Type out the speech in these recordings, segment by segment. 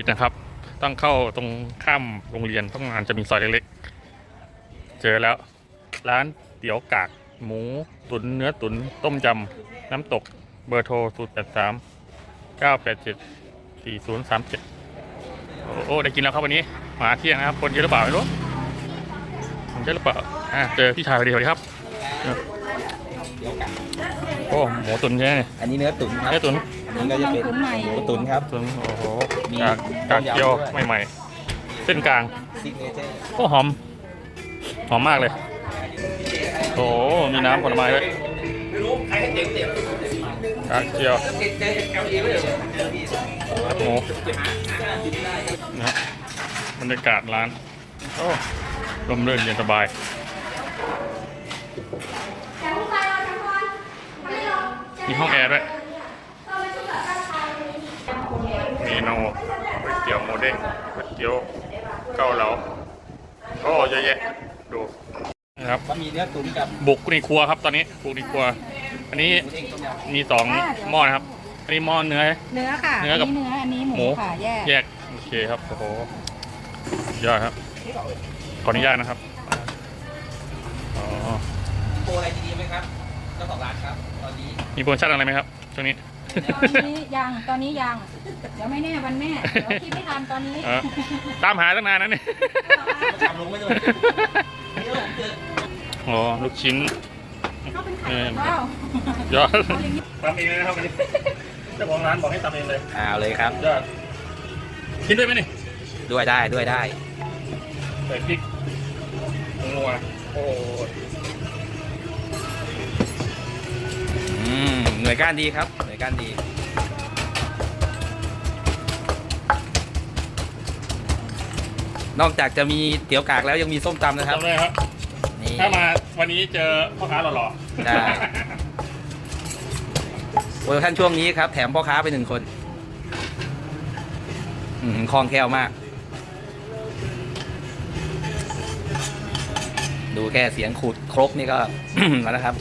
ผิดนะครับ ต้องเข้าตรงข้ามโรงเรียนต้องงานจะมีซอยเล็กๆ เจอแล้ว ร้านเตี๋ยวกาก หมู ตุนเนื้อตุนต้มยำน้ำตก เบอร์โทร0 8 3 9 8 7 4 0 3 7โอ้าแปดเจ็ดสี่ศูนย์สามเจ็ดโอ้ได้กินแล้วครับวันนี้มาเที่ยงนะครับ คนเยอะหรือเปล่าไม่รู้คนเยอะหรือเปล่าอ่าเจอพี่ชายพอดีสวัสดีครับ โอ้หมูตุนใช่ไหมอันนี้เนื้อตุ๋นครับ เนื้อตุนอันนี้ก็จะเป็นหมูตุ๋นครับ ตุนโอ้โหมีกากกากเกี๊ยวต้มยำด้วย ใหม่ๆ เส้นกลาง ซิกเนเจอร์ก็หอม หอมมากเลย โอ้โหมีน้ำผลไม้ด้วยกากเกี๊ยวหมูนะครับบรรยากาศร้าน โอ้ร่มรื่นเย็นสบาย มีห้องแอร์ด้วยเมนูก๋วยเตี๋ยวหมูเด้งก๋วยเตี๋ยวเกาเหลาโอ้เยอะแยะดูนะครับก็มีเนื้อตุ๋นกับบุกในครัวครับตอนนี้บุกในครัว อันนี้หมูเด้งต้มยำมีสองหม้อนะครับอันนี้หม้อเนื้อ เนื้อค่ะเนื้อกับนนี้เนื้ออันนี้หหมูมูค่ะแยกแยกโอเคครับโอ้โหยอดครับขออนุญาตนะครับ เจ้าของร้านครับ ตอนนี้มีโปรโมชั่นอะไรไหมครับช่วงนี้ ตอนนี้ยังตอนนี้ยัง เดี๋ยวไม่แน่วันแม่เดี๋ยวคิดไม่ทันตอนนี้เออ ตามหาตั้งนานนั้นเนี่ยทำลงไม่เลยนี่ผมเจอ อ๋อลูกชิ้นเออว้าวยอดทำเองเลยนะครับวันนี้เจ้าของร้านบอกให้ทำเองเลยอ่าเอาเลยครับ ยอดกินด้วยไหมนี่ด้วยได้ด้วยได้ ใส่พริกงัวโอ้อื น่วยก้านดีครับ หน่วยก้านดี นอกจากจะมีเตี๋ยวกากแล้วยังมีส้มตำนะครับทำเลยครับ นี่ ถ้ามาวันนี้เจอพ่อค้าหล่อได้ โปรโมชั่นช่วงนี้ครับ แถมพ่อค้าไปหนึ่งคนอืมคล่องแคล่วมาก ดูแค่เสียงขูดครกนี่ก็ แล้วนะครับ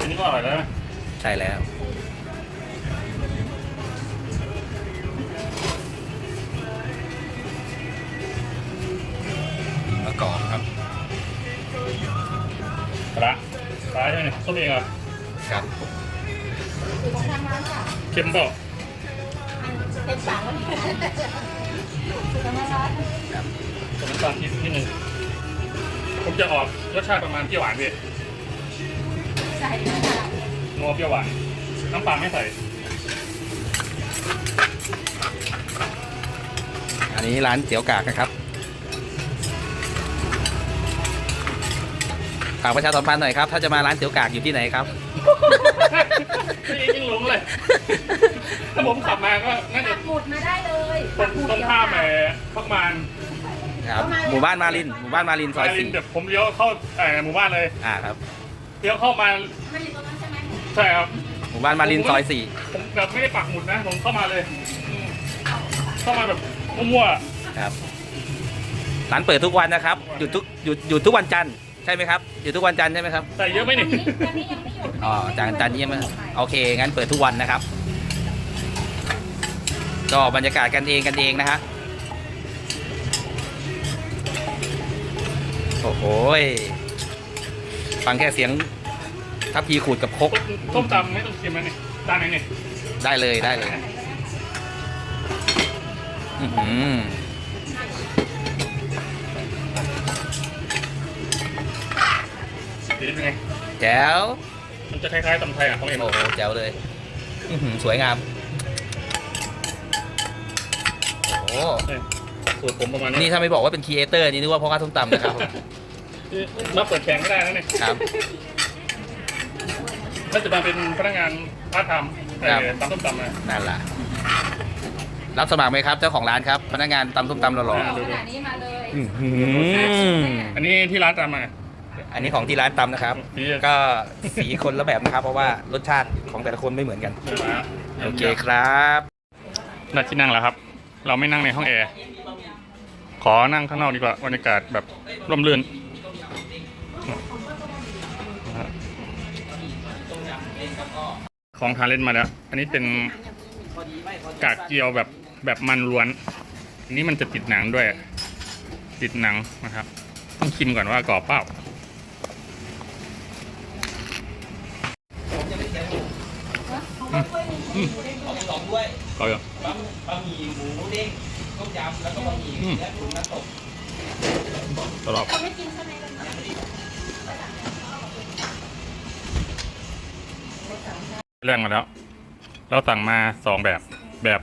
อันนี้ก็อร่อยแล้วนะ ใช่แล้วมะกอกครับ ปลาปลาใช่ไหมต้มเองเหรอครับของทางร้านค่ะเค็มเปล่าเต็มปากแล้วสุดทางร้านผมน้ำตาลนิดนิดนึงผมจะออกรสชาติประมาณเปรี้ยวหวานพี่ใส่เลยค่ะ นัวเปรี้ยวหวาน น้ำปลาไม่ใส่ อันนี้ร้านเตี๋ยวกากนะครับฝากประชาสัมพันธ์หน่อยครับ ถ้าจะมาร้านเตี๋ยวกากอยู่ที่ไหนครับ นี่ยิ่งหลงเลย ถ้าผมขับมาก็น่าจะปักหมุดมาได้เลยตรงตรงข้ามแหมพักมานครับ หมู่บ้านมาลิน หมู่บ้านมาลินซอยลิสี่นเดี๋ยวผมเลี้ยวเข้าเอ่อหมู่บ้านเลย อ่าครับ เลี้ยวเข้ามามันอยู่ตรงนั้น ใช่ไหมใช่ครับ หมู่บ้านมาลินซอยสี่ผมแบบไม่ได้ปักหมุดนะ ผมเข้ามาเลยอืมเข้ามาแบบมั่วครับ ร้านเปิดทุกวันนะครับ หยุดทุกหยุดหยุดทุกวันจันทร์ใช่ไหมครับ หยุดทุกวันจันทร์ใช่ไหมครับ ๆใส่เยอะไหมตอนนี่นี้ตอนนี้ยังไม่หยุดอ๋อจานจานนี้ยังไหมโอเค งั้นเปิดทุกวันนะครับ ก็บรรยากาศกันเองกันเองนะฮะ โอ้โหยฟังแค่เสียง ทัพพีขูดกับครกส้มตำไม่ต้องเค็มนะนี่จานไหนนี่ได้เลยได้เลยอื้อหือสีเป็นไงแจ๋วมันจะคล้ายๆตำไทยอะของเอ็มโอ้โหแจ๋วเลยอื้อหือสวยงามโอ้โหสูตรผมประมาณนี้นี่ถ้าไม่บอกว่าเป็นครีเอเตอร์นี่นึกว่าพ่อค้าส้มตำนะครับมาเปิดแข่งไม่ได้นะเนี่ยครับ น่าจะมาเป็นพนักงานพาร์ทไทม์แต่ครับตำส้มตำนะนั่นแหละรับสมัครไหมครับ เจ้าของร้านครับ พนักงานตำส้มตำหล่ออ่าขนาดนี้มาเลยๆอื้อหืออันนี้ที่ร้านตำมา อันนี้ของที่ร้านตำนะครับนี่ก็สีคนละแบบนะครับ เพราะว่ารสชาติของแต่ละคนไม่เหมือนกัน โอเคครับได้ที่นั่งแล้วครับ เราไม่นั่งในห้องแอร์ ขอนั่งข้างนอกดีกว่า บรรยากาศแบบร่มรื่น ของทานเล่นมาแล้ว อันนี้เป็นกากเจียวแบบแบบมันล้วน อันนี้มันจะติดหนังด้วย ติดหนังนะครับ ต้องชิมก่อนว่ากรอบเปล่าผมจะไม่เสียหมูอืมเอาไปสองด้วยกรอบอยู่บะบะหมี่หมูเด้งต้มยำแล้วก็บะหมี่อืมเนื้อตุ๋นน้ำตกกรอบเขาไม่กินใช่ไหม เรื่องมาแล้ว เราสั่งมาสองแบบแบบ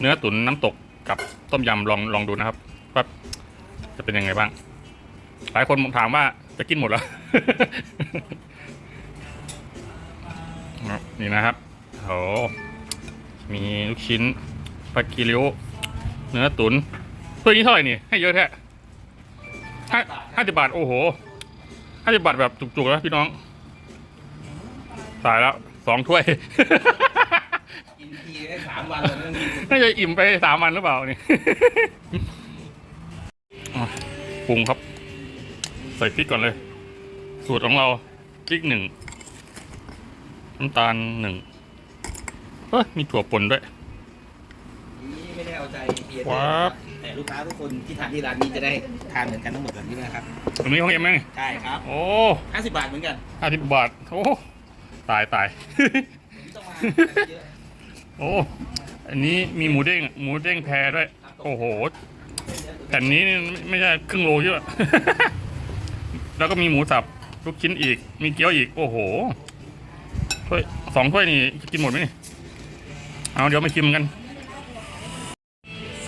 เนื้อตุ๋นน้ำตกกับต้มยำลองลองดูนะครับว่าจะเป็นยังไงบ้าง หลายคนถามว่าจะกินหมดเหรอนี่นะครับโอ้มีลูกชิ้นปลากิริ้วเนื้อตุ๋นตัวนี้เท่าไหร่นี่ ให้เยอะแท้ห้าห้าสิบบาท โอ้โหห้าสิบบาทแบบจุกๆแล้วพี่น้อง ตายแล้ว สองถ้วย กินทีได้สามวันเลยนั่นนี่น่าจะอิ่มไปสามวันหรือเปล่านี่ อะปรุงครับ ใส่พริกก่อนเลย สูตรของเราพริกหนึ่งน้ำตาลหนึ่งเฮ้ยมีถั่วป่นด้วย นี่ไม่ได้เอาใจเพียรว้าว แต่ลูกค้าทุกคนที่ทานที่ร้านนี้จะได้ทานเหมือนกันทั้งหมดแบบนี้นะครับตรงนี้ของเอ็มไหมใช่ครับโอ้50บาทเหมือนกัน ห้าสิบบาท โอ้ ตายตายไม่ต้องมาเยอะโอ้ อันนี้มีหมูเด้ง หมูเด้งแพรด้วย โอ้โหแผ่นนี้นี่ไม่ใช่ครึ่งโลเยอะแล้วก็มีหมูสับลูกชิ้นอีก มีเกี๊ยวอีก โอ้โห ถ้วยสองถ้วยนี่จะกินหมดไหมนี่ เอาเดี๋ยวมาชิมกัน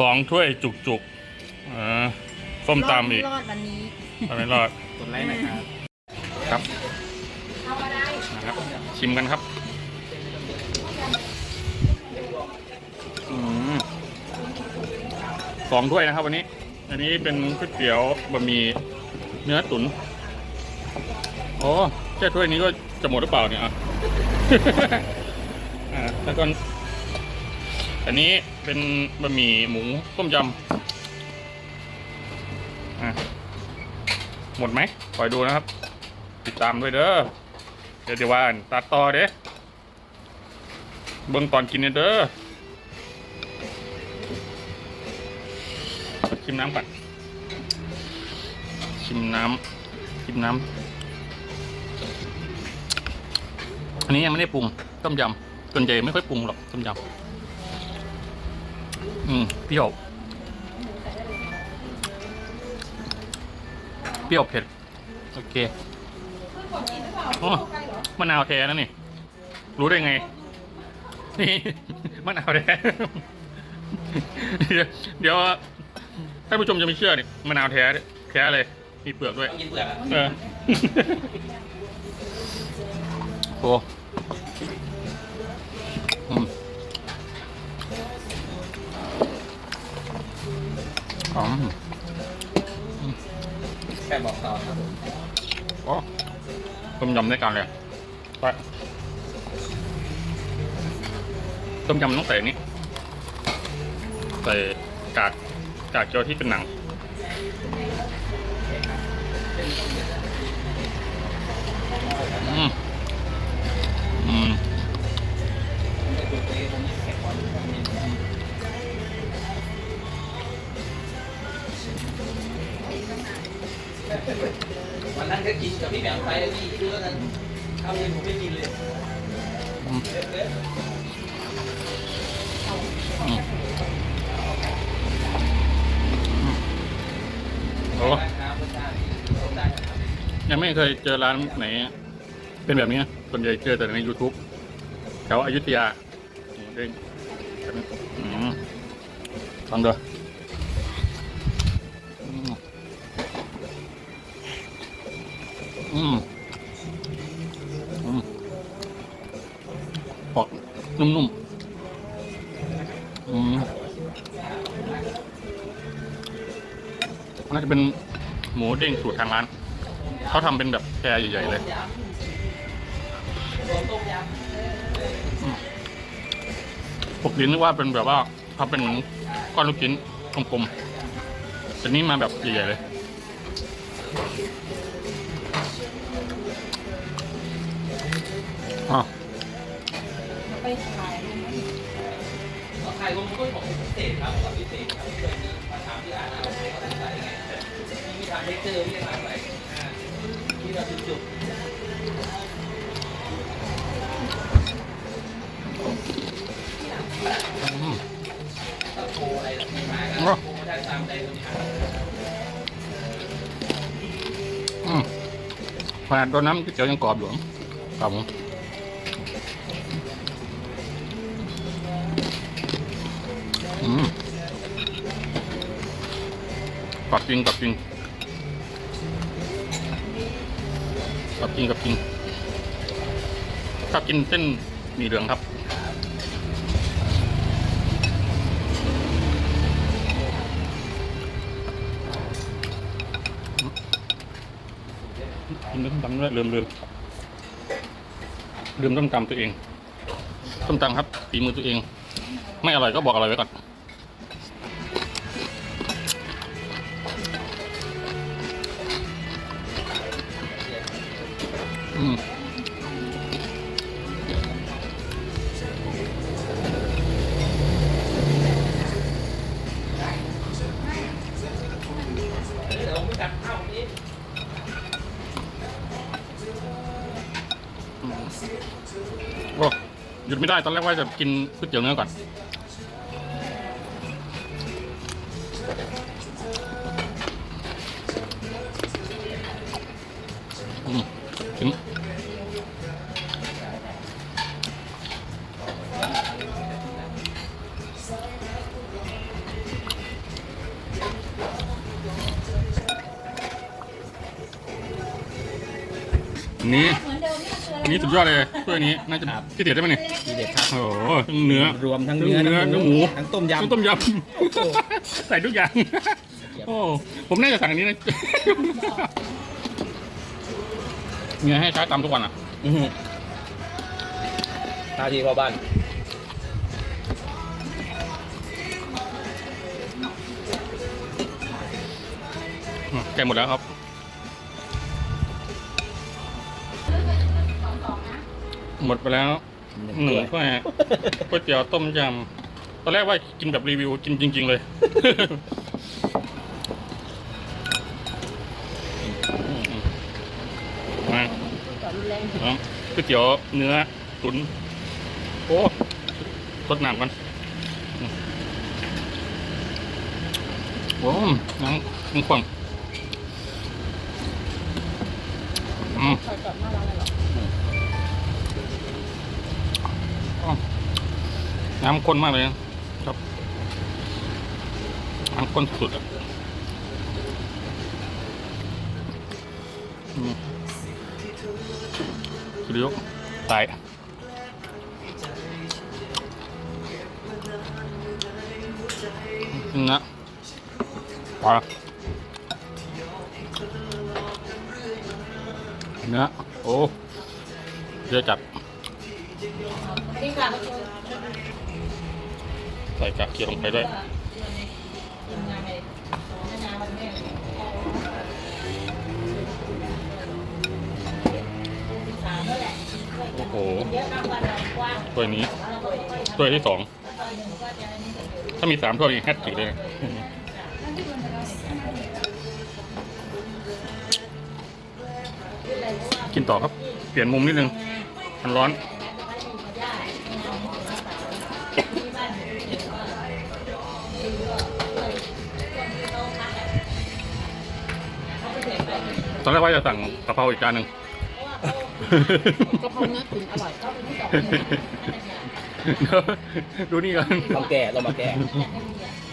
สองถ้วยจุกๆเออส้มตำอีกรอดวันนี้ทำไมรอดกดไลค์หน่อยครับ ครับ ชิมกันครับอสองถ้วยนะครับวันนี้ อันนี้เป็นก๋วยเตี๋ยวบะหมี่เนื้อตุ๋นโอ้แค่ถ้วยนี้ก็จะหมดหรือเปล่าเนี่ยอะอ่าแล้วก็อันนี้เป็นบะหมี่หมูต้มยำอะหมดไหมคอยดูนะครับ ติดตามด้วยเด้อ เดี๋ยวว่านตัดต่อเด้เบิ่งตอนกินเนี่ยเด้อชิมน้ำก่อนชิมน้ำชิมน้ำอันนี้ยังไม่ได้ปรุงต้มยำส่วนใหญ่ไม่ค่อยปรุงหรอกต้มยำอืมเปรี้ยวเปรี้ยวเผ็ดโอเคโอ้ มะนาวแท้นะนี่ รู้ได้ไง นี่มะนาวแท้เดี๋ยวเดี๋ยวท่านผู้ชมจะไม่เชื่อนี่มะนาวแท้แท้เลย มีเปลือกด้วย ต้องกินเปลือกอะเออ โอ้อืมหอมแค่บอกต่อครับผมโอ้ต้มยำด้วยกันเลย ไปต้มยำต้องใส่อันนี้ ใส่กากกากเกี๊ยวที่เป็นหนัง อืม อืมวันนั้นก็กินกับพี่แหม่มไปแล้วพี่คิดดูแล้วกัน ข้าวเย็นผมไม่กินเลยอืมเละอืมโอ้ยังไม่เคยเจอร้านไหน เป็นแบบนี้นะส่วนใหญ่เจอแต่ใน YouTube แถวอยุธยาเด้งอืมลองดูอืมอืมปอก นุ่มๆอืมน่าจะเป็นหมูเด้งสูตรทางร้าน เขาทำเป็นแบบแพรใหญ่ๆเลยปกตินึกว่าเป็นแบบว่าทำเป็นเหมือนก้อนลูกชิ้นกลมๆแต่นี่มาแบบใหญ่ๆเลยอ๋อ ใคช่ผมก็ของพิเศษครับของพิเศษครับเคยมีมาถามที่ร้านเราเขาสำอะไไงมีทำเลเจอร์มีทำอะไรที่เราจุดโทรอะราครัโทรได้ตามคนาขดน้ำก๋วยเตี๋ยวยังกรอบอยู่ครับผม รอบจริงกรอบจริงกรอบจริงกรอบจริงชอบกินเส้นหมี่เหลืองครับกินต้มตำด้วยลืมลืมลืมต้มตำตัวเองต้มตำครับฝีมือตัวเอง ไม่อร่อยก็บอกอร่อยไว้ก่อน โอ้หยุดไม่ได้ตอนแรกว่าจะกินก๋วยเตี๋ยวเนื้อก่อน อนเดิมนี่มันคืออะไรอันนี้สุดยอดเลยถ้วยนี้น่าจะพี่เตี๋ยวได้ไหมเนี่ยทีเด็ดครับ โอ้โหทั้งเนื้อรวมทั้งทั้งเนื้อเนื้อทั้งหมูทั้งต้มทั้งยำต้มยำใส่ทุกอย่าง โอ้ผมน่าจะสั่งอันนี้นะเมียให้ใช้ตามทุกวันอะอื้อหือหน้าที่พ่อบ้านอืมแกะหมดแล้วครับ หมดไปแล้วหนึ่งถ้วยก๋วยเตี๋ยวต้มยำ ตอนแรกว่ากินแบบรีวิวกินจริง ๆ เลย มาครับก๋วยเตี๋ยวเนื้อตุ๋นโอ้รสหนามกันโอ้น้ำน้ำข้นอืมอ๋อ น้ำข้นมากเลยนะครับน้ำข้นสุดอะสุดยอดตายนะปลานื้อโอ้เยอะจัดนี่ค่ะ ใส่กากเขียวลงไปด้วยโอ้โหถ้วยนี้ถ้วยที่สอง ถ้ามีสามถ้วยนี่แฮตติกเลยนะกินต่อครับ เปลี่ยนมุมนิดนึง มันร้อน ตอนแรกว่าจะสั่งกะเพราอีกจานหนึ่งกะเพราเนื้อตุ๋นอร่อยก็เป็นที่สองดูนี่กันต้องแก่ต้องมาแก่เ